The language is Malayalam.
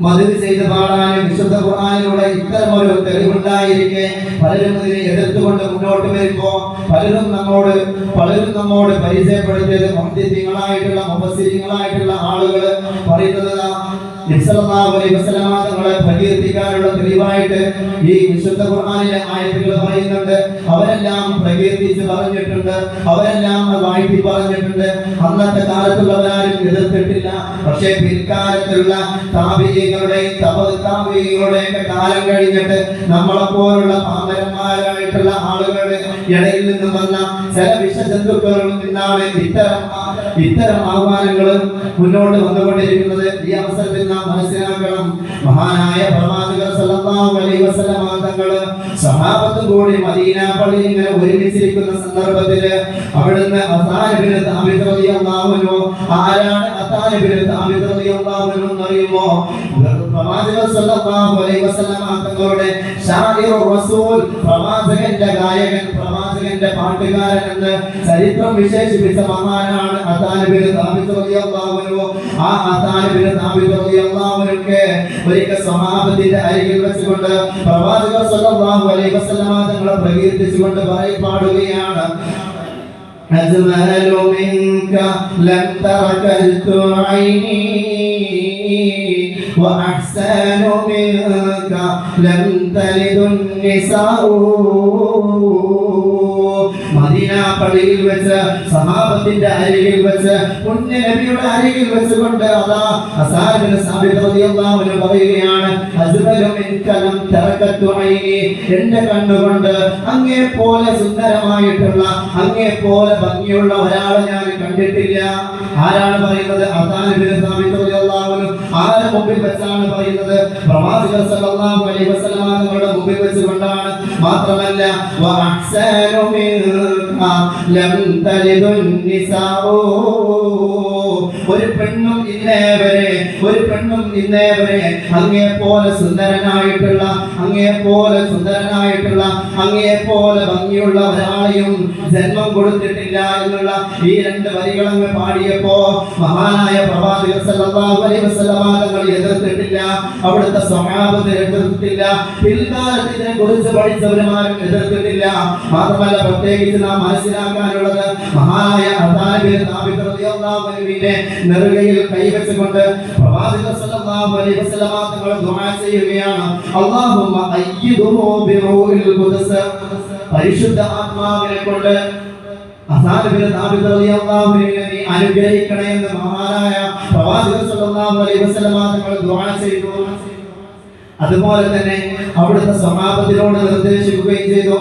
മതിൽ ചെയ്ത് പാടാനും വിശുദ്ധ ഖുർആാനിലൂടെ ഇത്തരമൊരു തെളിവുണ്ടായിരിക്കെ. പലരും ഇതിനെ എതിർത്തുകൊണ്ട് മുന്നോട്ട് വരുമ്പോ പലരും നമ്മോട് പലരും നമ്മോട് പരിചയപ്പെടുത്തിയത് മുഹദ്ദിങ്ങളായിട്ടുള്ള മുഫസ്സിരിങ്ങളായിട്ടുള്ള ആളുകൾ പറയുന്നത് തങ്ങളെ പ്രകീർത്തിക്കാനുള്ള തെളിവായിട്ട് ഈ വിശുദ്ധ ഖുർആനിലെ ആയത്തുകൾ പറയുന്നുണ്ട്. അവരെല്ലാം പ്രകീർത്തിച്ച് പറഞ്ഞിട്ടുണ്ട്. അവരെല്ലാം വാഴ്ത്തി പറഞ്ഞിട്ടുണ്ട്. അന്നത്തെ കാലത്തുള്ളവരാരും എതിർത്തിട്ടില്ല. പക്ഷേ പിൽക്കാലത്തുള്ള താപികളുടെയും തപതാപികളുടെയും ഒക്കെ കാലം കഴിഞ്ഞിട്ട് നമ്മളെ പോലുള്ള പാമരന്മാരായിട്ടുള്ള ആളുകളുടെ ഇടയിൽ നിന്നും വന്ന ചില വിഷജന്തുക്കളിൽ നിന്നാണ് ഇത്തരം ഇത്തരം ആഹ്വാനങ്ങൾ മുന്നോട്ട് വന്നുകൊണ്ടിരിക്കുന്നത് ഈ അവസരത്തിൽ നാം മനസ്സിലാക്കണം. മഹാനായ പ്രവാചകർ സല്ലല്ലാഹു അലൈഹി സഹാബത്തും കൂടി മദീന പള്ളിയിൽ ഒരുമിച്ചിരിക്കുന്ന സന്ദർഭത്തിൽ അവിടുന്ന് അസാനബിന് ആരാണ് അസാനബിന് എന്നറിയുമോ പ്രവാചകർ സല്ലല്ലാഹു അലൈഹി തങ്ങളുടെ റസൂൽ. പാട്ടുകാരൻ എന്ന് ചരിത്രം വിശേഷിപ്പിച്ച മഹാനാണ് അതാനബിന് താമിദ് റളിയല്ലാഹു അൻഹു ആ അതാനബിന് താമിദ് റളിയല്ലാഹു അൻഹുക്ക് ഒരിക്കൽ സ്വഹാബത്തിന്റെ അരികിൽ വെച്ചുകൊണ്ട് പ്രവാചകർ സല്ലല്ലാഹു അലൈഹി വസല്ലമ തങ്ങളെ പ്രകീർത്തിച്ചുകൊണ്ട് പറയി പാടുകയാണ് أجمل منك لم تركت عيني وأحسن منك لم تلد النساء പള്ളിയിൽ വെച്ച് സഹാബത്തിന്റെ അരികിൽ വെച്ച് പുണ്യ നബിയുടെ അരികിൽ വെച്ചുകൊണ്ട് അതാ അസാബിന് സാബിത് റളിയല്ലാഹു പറയുകയാണ് അജ്മലു മിൻകലം തറക്കത്തു ഐനി എന്റെ കണ്ണുകൊണ്ട് അങ്ങേ പോലെ സുന്ദരമായിട്ടുള്ള അങ്ങേ പോലെ ഭംഗിയുള്ള ഒരാളെ ഞാൻ കണ്ടിട്ടില്ല. ആരാണ് പറയുന്നത്? അസാബിന് സാബിത് റളിയല്ലാഹു ആരുടെ മുമ്പിൽ വെച്ചാണ് പറയുന്നത്? പ്രവാചകർ സല്ലല്ലാഹു അലൈഹി വസല്ലം തങ്ങളുടെ മുമ്പിൽ വെച്ചുകൊണ്ടാണ്. മാത്രമല്ല വഅഹ്സനു മിൻക ലം ഒരു പെണ്ണും ഇന്നേ വരെ ഒരു പെണ്ണും ഇന്നേ വരെ അങ്ങേ പോലെ സുന്ദരനായിട്ടുള്ള അങ്ങേ പോലെ സുന്ദരനായിട്ടുള്ള അങ്ങേ പോലെ ഭംഗിയുള്ള ഒരാളെയും ജന്മം കൊടുത്തിട്ടില്ല എന്നുള്ള ഈ രണ്ട് വരികൾ അങ്ങ് പാടിയപ്പോ മഹാനായ പ്രവാചക തങ്ങൾ എതിർത്തിട്ടില്ല അവിടുത്തെ സ്വഹാബത്ത് എതിർത്തിട്ടില്ല പിൽക്കാലത്ത് ഇതിനെ കുറിച്ച് പഠിച്ചവരുമാരും എതിർത്തിട്ടില്ല. മാത്രമല്ല പ്രത്യേകിച്ച് നാം മനസ്സിലാക്കാനുള്ളത് മഹാനായ നെറുകയിൽ കൈവച്ചുകൊണ്ട് ദുആ ചെയ്യുകയാണ്. അല്ലാഹുമ്മ പരിശുദ്ധ ആത്മാവിനെ കൊണ്ട് എന്ന് പ്രവാചകൻ സല്ലല്ലാഹു അലൈഹി ദുആ ചെയ്തു. അതുപോലെ തന്നെ അവിടുത്തെ സമാപത്തിനോട് നിർദ്ദേശിക്കുകയും ചെയ്തു.